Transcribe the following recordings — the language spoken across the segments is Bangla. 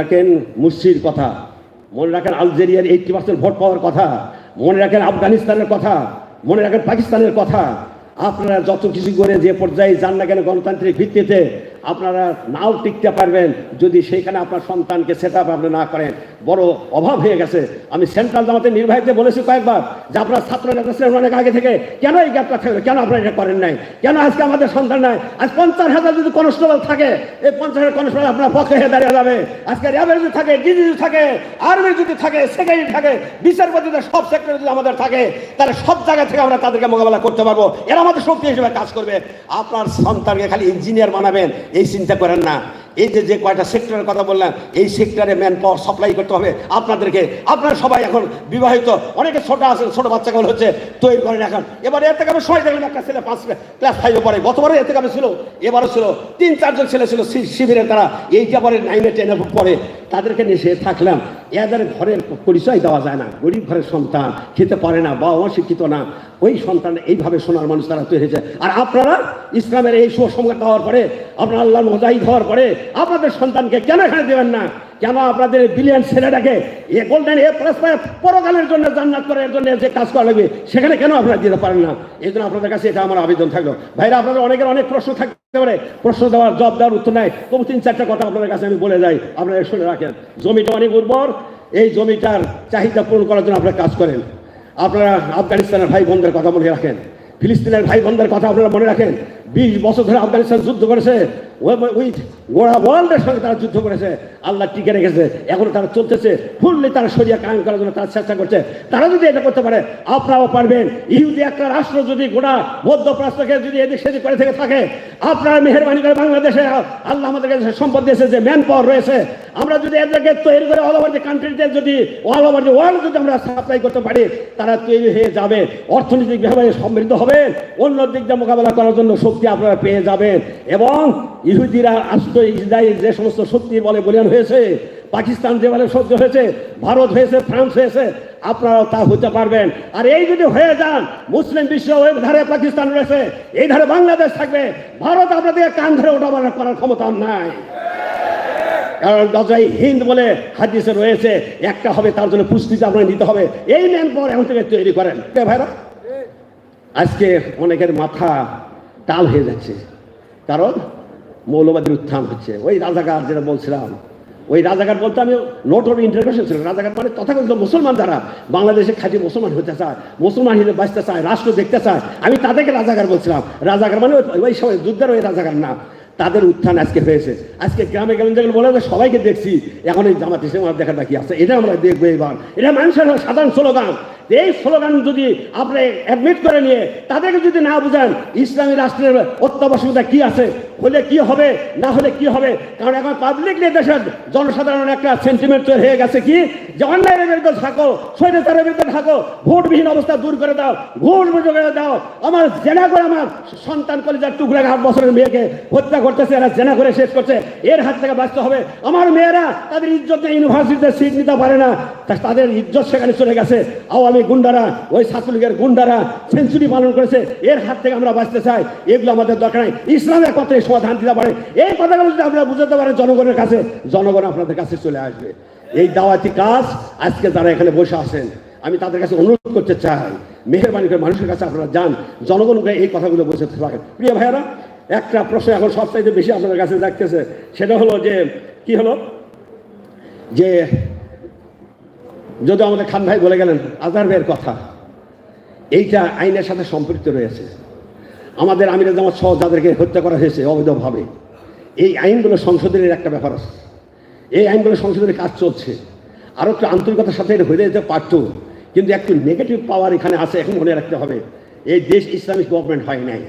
রাখেন মুর্শির কথা, মনে রাখেন আলজেরিয়ার এইটটি পার্সেন্ট ভোট পাওয়ার কথা, মনে রাখেন আফগানিস্তানের কথা, মনে রাখেন পাকিস্তানের কথা। আপনারা যত কিছু করে যে পর্যায়ে যান না কেন গণতান্ত্রিক ভিত্তিতে আপনারা নাও টিকতে পারবেন। যদি সেইখানে আপনার সন্তানকে সেট আপ আপনি না করেন, বড় অভাব হয়ে গেছে। আমি সেন্ট্রাল জামাতে নির্বাহীতে বলেছি কয়েকবার যে আপনার ছাত্র নেতা ছিলেন অনেক আগে থেকে, কেন এই গ্যাপটা থাকবে কেন আপনারা এটা করেন নাই? কেন আজকে আমাদের সন্তান নাই? আজ পঞ্চাশ হাজার যদি কনস্টেবল থাকে, এই পঞ্চাশ হাজার কনস্টেবল আপনার পক্ষে হয়ে দাঁড়িয়ে যাবে। আজকে র্যাবের যদি থাকে ডিজি থাকে আর্মির যদি থাকে সেক্রেটারি থাকে, বিচারপতিদের সব সেক্টরে যদি আমাদের থাকে, তাহলে সব জায়গা থেকে আমরা তাদেরকে মোকাবেলা করতে পারব। এরা আমাদের শক্তি হিসেবে কাজ করবে। আপনার সন্তানকে খালি ইঞ্জিনিয়ার বানাবেন। এই চিন্তা করেন না। এই যে যে কয়টা সেক্টরের কথা বললাম, এই সেক্টরে ম্যান পাওয়ার সাপ্লাই করতে হবে আপনাদেরকে। আপনারা সবাই এখন বিবাহিত, অনেকে ছোট আছেন ছোট বাচ্চাগুলো হচ্ছে তৈরি করেন এখন। এবারে এর থেকে আমি সময় দেখলাম, একটা ছেলে পাঁচ ক্লাস ফাইভে পড়ে। গতবারে এর থেকে আমি ছিল, এবারও ছিল। তিন, চারজন ছেলে ছিল শিবিরে তারা। এইটা পরে নাইনে টেনে পড়ে, তাদেরকে নিয়ে সে থাকলাম। এদের ঘরের পরিচয় দেওয়া যায় না। গরিব ঘরের সন্তান, খেতে পারে না, বাবা মা শিক্ষিত না। ওই সন্তান এইভাবে সোনার মানুষ তারা তৈরি হয়েছে। আর আপনারা ইসলামের এই সুসংবাদ হওয়ার পরে, আপনার আল্লাহ মোজাহিদ হওয়ার পরে আপনাদের সন্তানকে কেন এখানে দেবেন না? কেন আপনাদের বিলিয়ন ছেলেটাকে এ গোল্ডেন এ প্লাস পরকালের জন্য জান্নাত করার জন্য যে কাজ করা লাগবে, সেখানে কেন আপনারা দিতে পারেন না? এই জন্য আপনাদের কাছে এটা আমার আবেদন থাকল। ভাইরা, আপনাদের অনেকের অনেক প্রশ্ন থাকতে পারে। প্রশ্ন দেওয়ার জব দেওয়ার উত্তর নাই। তবু তিন, চারটা কথা আপনাদের কাছে আমি বলে যাই। আপনারা শুনে রাখেন। জমিটা অনেক উর্বর। এই জমিটার চাহিদা পূরণ করার জন্য আপনারা কাজ করেন। আপনারা আফগানিস্তানের ভাই বোনদের কথা মনে রাখেন। ফিলিস্তিনের ভাই বোনদের কথা আপনারা মনে রাখেন। বিশ বছর ধরে আফগানিস্তান যুদ্ধ করেছে। উইথ গোড়া ওয়ার্ল্ডের সঙ্গে তারা যুদ্ধ করেছে। আল্লাহ টিকে রেখেছে, এখন তারা চলতেছে। ফুললি তারা সরিয়া কায়েম করার জন্য তারা চেষ্টা করছে। তারা যদি এটা করতে পারে, আপনারাও পারবেন। ইহুদি একটা রাষ্ট্র যদি গোটা মধ্যপ্রাচ্যকে যদি এদিক সেদিক করে থেকে থাকে, আপনারা মেহরবানি করে বাংলাদেশে, আল্লাহ আমাদের কাছে সম্পদ দিয়েছে, যে ম্যান পাওয়ার রয়েছে, আমরা যদি এদেরকে তৈরি করে অল ওভার দি কান্ট্রিতে যদি অল ওভার দি ওয়ার্ল্ড যদি আমরা সাপ্লাই করতে পারি, তারা তৈরি হয়ে যাবে। অর্থনৈতিকভাবে সমৃদ্ধ হবে অন্য দিক দিয়ে মোকাবেলা করার জন্য শক্তি আপনারা পেয়ে যাবেন। এবং ইহুদিরা আস্ত ইসরায়েল যে সমস্ত শক্তি বলে বলিয়ান হয়েছে, পাকিস্তান যেভাবে সহ্য হয়েছে, ভারত হয়েছে, ফ্রান্স হয়েছে, আপনারাও তা হতে পারবেন। আর এই যদি হয়ে যান, মুসলিম বিশ্ব ওই ধারে পাকিস্তান রয়েছে, এই ধারে বাংলাদেশ থাকবে, ভারত আপনাদের কান ধরে ওটা করার ক্ষমতা নাই। কারণ গজাই হিন্দ বলে হাদিসে রয়েছে, একটা হবে, তার জন্য পুষ্টিতে আপনাকে নিতে হবে। এই ম্যান পর এমন থেকে তৈরি করেন। ভাইরা? আজকে অনেকের মাথা টাল হয়ে যাচ্ছে। কারণ মৌলবাদীর উত্থান হচ্ছে। ওই রাজাকার যেটা বলছিলাম ওই রাজাকার বলতে আমি নোট অফ ইন্টারভেশন ছিল, রাজাকার মানে তথাকথিত মুসলমান যারা বাংলাদেশে খাঁটি মুসলমান হতে চায়, মুসলমান হিসেবে বাঁচতে চায়, রাষ্ট্র দেখতে চায়, আমি তাদেরকে রাজাকার বলছিলাম। রাজাকার মানে ওই- সময় যুদ্ধের ওই রাজাকার না। তাদের উত্থান আজকে হয়েছে। আজকে গ্রামে গ্রামে যেগুলো বলে সবাইকে দেখছি, এখন এই জামাত আমার দেখাটা বাকি আছে? এটা আমরা দেখব এবার। এটা মানুষের সাধারণ স্লোগান। এই স্লোগান যদি আপনি অ্যাডমিট করে নিয়ে তাদেরকে যদি না বুঝান, ইসলামী রাষ্ট্রের অত্যাবশ্যকতা কি আছে? হলে কি হবে? না হলে কি হবে? কারণ এখন পাবলিকলি দেশের জনসাধারণ একটা সেন্টিমেন্ট তৈরি হয়ে গেছে কি? যে অন্যায়ের বিরুদ্ধে থাকো, স্বৈরাচারের বিরুদ্ধে থাকো, ভোটবিহীন অবস্থা দূর করে দাও ভোট করে দাও। আমার জেনা করে আমার সন্তান কলেজার টুকরা আট বছরের মেয়েকে হত্যা করতেছে, এরা জেনা করে শেষ করছে, এর হাত থেকে বাঁচতে হবে। আমার মেয়েরা তাদের ইজ্জত ইউনিভার্সিটিতে সিট নিতে পারে না। তাদের ইজ্জত সেখানে চলে গেছে। আওয়ামী গুন্ডারা, ওই ছাত্রলীগের গুন্ডারা সেঞ্চুরি পালন করেছে, এর হাত থেকে আমরা বাঁচতে চাই, এগুলো আমাদের দরকার নেই। ইসলামের কথাই সমাধান দিতে পারে। এই কথাগুলো যদি আপনারা বুঝাতে পারেন জনগণের কাছে, জনগণ আপনাদের কাছে চলে আসবে। এই দাওয়াতি কাজ আজকে যারা এখানে বসে আছেন, আমি তাদের কাছে অনুরোধ করতে চাই, মেহরবানি করে মানুষের কাছে আপনারা যান জনগণকে এই কথাগুলো বোঝাতে পারেন। প্রিয় ভাইয়েরা, একটা প্রশ্ন এখন সবচাইতে বেশি আপনাদের কাছে দেখতেছে সেটা হলো যে, কি হলো? যে যদি আমাদের খান ভাই বলে গেলেন, আজহার ভাইয়ের কথা। এইটা আইনের সাথে সম্পৃক্ত রয়েছে। আমাদের আমিরা জামাত সহ যাদেরকে হত্যা করা হয়েছে অবৈধভাবে, এই আইনগুলো সংশোধনের একটা ব্যাপার আছে। এই আইনগুলো সংশোধনের কাজ চলছে। আরও একটু আন্তরিকতার সাথে এটা হয়ে যেতে পারত, কিন্তু একটু নেগেটিভ পাওয়ার এখানে আছে এখন মনে রাখতে হবে। এই দেশ ইসলামিক গভর্নমেন্ট হয় নাই,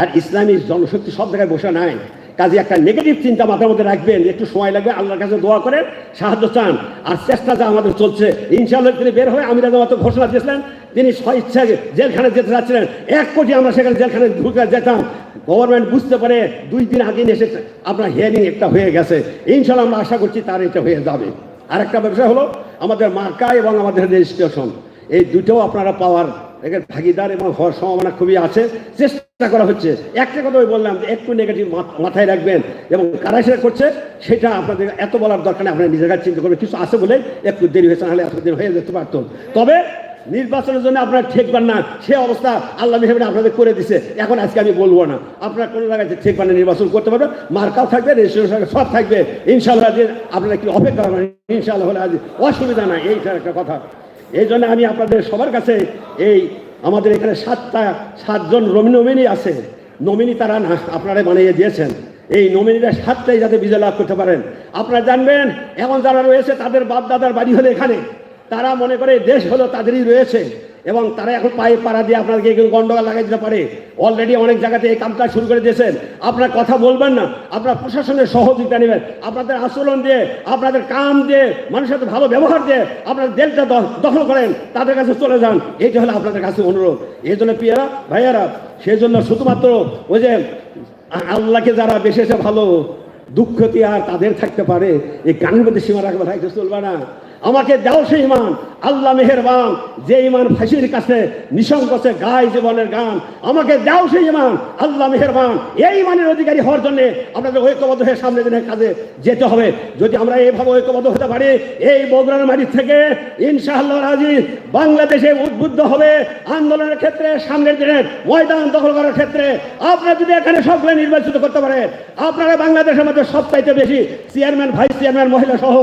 আর ইসলামী জনশক্তি সব জায়গায় বসে নাই। কাজে একটা নেগেটিভ চিন্তা মাথার মধ্যে রাখবেন, একটু সময় লাগবে, আল্লাহর কাছে দোয়া করেন, সাহায্য চান। আর চেষ্টা যা আমাদের চলছে, ইনশাআল্লাহ তিনি বের হয়ে আমিরা জামাত ঘোষণা দিয়েছিলেন, তিনি স্বেচ্ছা জেলখানে যেতে যাচ্ছিলেন। এক কোটি আমরা সেখানে জেলখানে ঢুকে যেতাম। গভর্নমেন্ট বুঝতে পারে দুই দিন আগে এসে আপনার হিয়ারিং একটা হয়ে গেছে। ইনশাল্লাহ আমরা আশা করছি তার এটা হয়ে যাবে। আরেকটা ব্যবসা হলো আমাদের মার্কা এবং আমাদের রেজিস্ট্রেশন। এই দুটোও আপনারা পাওয়ার ভাগিদার এবং হওয়ার সম্ভাবনা খুবই আছে। চেষ্টা চেষ্টা করা হচ্ছে। একটা কথা বললাম, একটু নেগেটিভ মাথায় রাখবেন এবং কারা সেটা করছে, সেটা আপনাদের এত বলার দরকার নেই, আপনারা নিজের কাছে চিন্তা করবেন, কিছু আছে বলে একটু দেরি হয়েছে নাহলে এতদিন হয়ে যেতে পারতো। তবে নির্বাচনের জন্য আপনারা ঠেকবেন না, সে অবস্থা আল্লাহ মেহমান আপনাদের করে দিছে, এখন আজকে আমি বলব না। আপনারা কোনো জায়গায় ঠেকবেন না, নির্বাচন করতে পারবেন, মার্কাও থাকবে রেজিস্ট্রেশন সব থাকবে। ইনশাল্লাহ আপনারা কি অপেক্ষা করবেন ইনশাল্লাহ হলে আজ অসুবিধা নাই এইটা একটা কথা। এই জন্য আমি আপনাদের সবার কাছে এই আমাদের এখানে সাতটা, সাতজন নমিনি আছে। নমিনী তারা না, আপনারা বানিয়ে দিয়েছেন। এই নমিনীরা সাতটাই যাতে বিজয় লাভ করতে পারেন। আপনারা জানবেন এমন যারা রয়েছে, তাদের বাপ দাদার বাড়ি হলো এখানে। তারা মনে করে দেশ হলো তাদেরই রয়েছে। এবং তারা এখন পায়ে পাড়া দিয়ে আপনাকে এগুলো গন্ডগোল লাগাই দিতে পারে। অলরেডি অনেক জায়গাতে এই কামটা শুরু করে দিয়েছেন। আপনার কথা বলবেন না। আপনার প্রশাসনের সহযোগিতা নেবেন। আপনাদের আচরণ দিয়ে, আপনাদের কাম দিয়ে, মানুষের সাথে ভালো ব্যবহার দিয়ে আপনার দেলটা দ- দখল করেন, তাদের কাছে চলে যান। এইটা হলো আপনাদের কাছে অনুরোধ। এই জন্য পিয়ারা ভাইয়ারা সেই জন্য শুধুমাত্র ওই যে আল্লাহকে যারা বেশি ভালো দুঃখতি আর তাদের থাকতে পারে, এই গানের মধ্যে সীমা রাখবে রাখতে চলবে না। আমাকে দাও সেই ইমান। আল্লাহ মেহেরবান, যে ইমান ফাঁসির কাছে নিঃসংকোচে গায় জীবনের গান, আমাকে দাও সেই ইমান। আল্লাহ মেহেরবান, এই ইমানের অধিকারী হওয়ার জন্য আপনাদের ঐক্যবদ্ধ হয়ে সামনে দিনের কাজে যেতে হবে। যদি আমরা এইভাবে ঐক্যবদ্ধ হতে পারি, এই বগুড়ার মাটি থেকে ইনশাআল্লাহ রাজি, বাংলাদেশে উদ্বুদ্ধ হবে আন্দোলনের ক্ষেত্রে, সামনের দিনের ময়দান দখল করার ক্ষেত্রে। আপনারা যদি এখানে সকলে নির্বাচিত করতে পারেন আপনারা বাংলাদেশের মধ্যে সবচাইতে বেশি চেয়ারম্যান ভাইস চেয়ারম্যান মহিলা সহ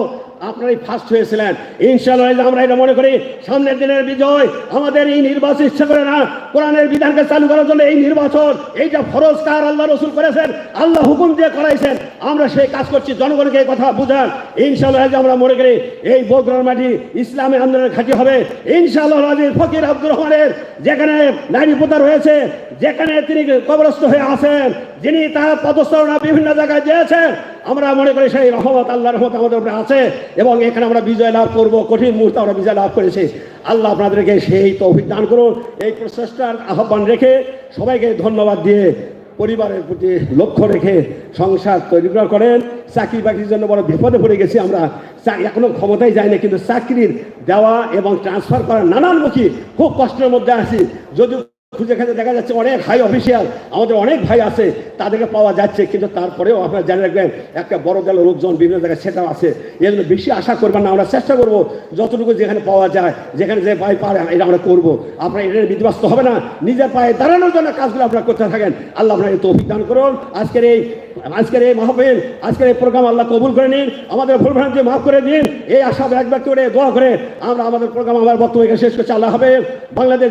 আপনারাই ফার্স্ট হয়েছিলেন। ইনশাআল্লাহ আমরা এটা মনে করি, সামনের দিনের বিজয় আমাদের এই নির্বাচন ইচ্ছা করে না কোরআনের বিধানকে চালু করার জন্য এই নির্বাচন, এইটা ফরজ কার আল্লাহ রসুল করেছেন, আল্লাহ হুকুম দিয়ে করাইছেন। আমরা সেই কাজ করছি, জনগণকে এই কথা বুঝান। ইনশাআল্লাহ আমরা মনে করি, এই বগুড়ার মাটি ইসলামী আন্দোলনের ঘাঁটি হবে। ইনশাআল্লাহ রাজির ফকির আব্দুর রহমানের যেখানে নারী পোতা রয়েছে, যেখানে তিনি কবরস্থ হয়ে আছেন, যিনি তার পদস্থরণা বিভিন্ন জায়গায় দিয়েছেন আমরা মনে করি সেই রহমত আল্লাহ রহমত আমাদের উপরে আছে এবং এখানে আমরা বিজয় লাভ করব, কঠিন মুহূর্তে আমরা বিজয় লাভ করেছি। আল্লাহ আপনাদেরকে সেই তৌফিক দান করুন। এই প্রচেষ্টার আহ্বান রেখে সবাইকে ধন্যবাদ দিয়ে পরিবারের প্রতি লক্ষ্য রেখে সংসার তৈরি করা করেন। চাকরি বাকরির জন্য বড় বিপদে পড়ে গেছি আমরা। এখনও ক্ষমতায় যাই না কিন্তু চাকরির দেওয়া এবং ট্রান্সফার করা নানানমুখী খুব কষ্টের মধ্যে আছি। যদি খুঁজে খুঁজে দেখা যাচ্ছে অনেক হাই অফিসিয়াল আমাদের অনেক ভাই আছে, তাদেরকে পাওয়া যাচ্ছে, কিন্তু তারপরেও আপনারা জানে রাখবেন, একটা বড় দল লোকজন বিভিন্ন জায়গায় সেটাও আছে। এই জন্য বেশি আশা করবেন না, আমরা চেষ্টা করব যতটুকু যেখানে পাওয়া যায়, যেখানে যে পাই পারে, এটা আমরা করব। আপনারা এটার বিধ্বস্ত হবে না, নিজের পায়ে দাঁড়ানোর জন্য কাজগুলো আপনারা করতে থাকেন। আল্লাহ আপনাকে তৌফিক দান করুন। আজকের এই আজকের এই মাহফিল, আজকের এই প্রোগ্রাম আল্লাহ কবুল করে নিন। আমাদের ভুল ভ্রান্তি মাফ করে দিন। এই আশা ব্যক্ত করে দোয়া করে আমরা আমাদের প্রোগ্রাম আমার বক্তব্য শেষ করছি। আল্লাহ হবে বাংলাদেশ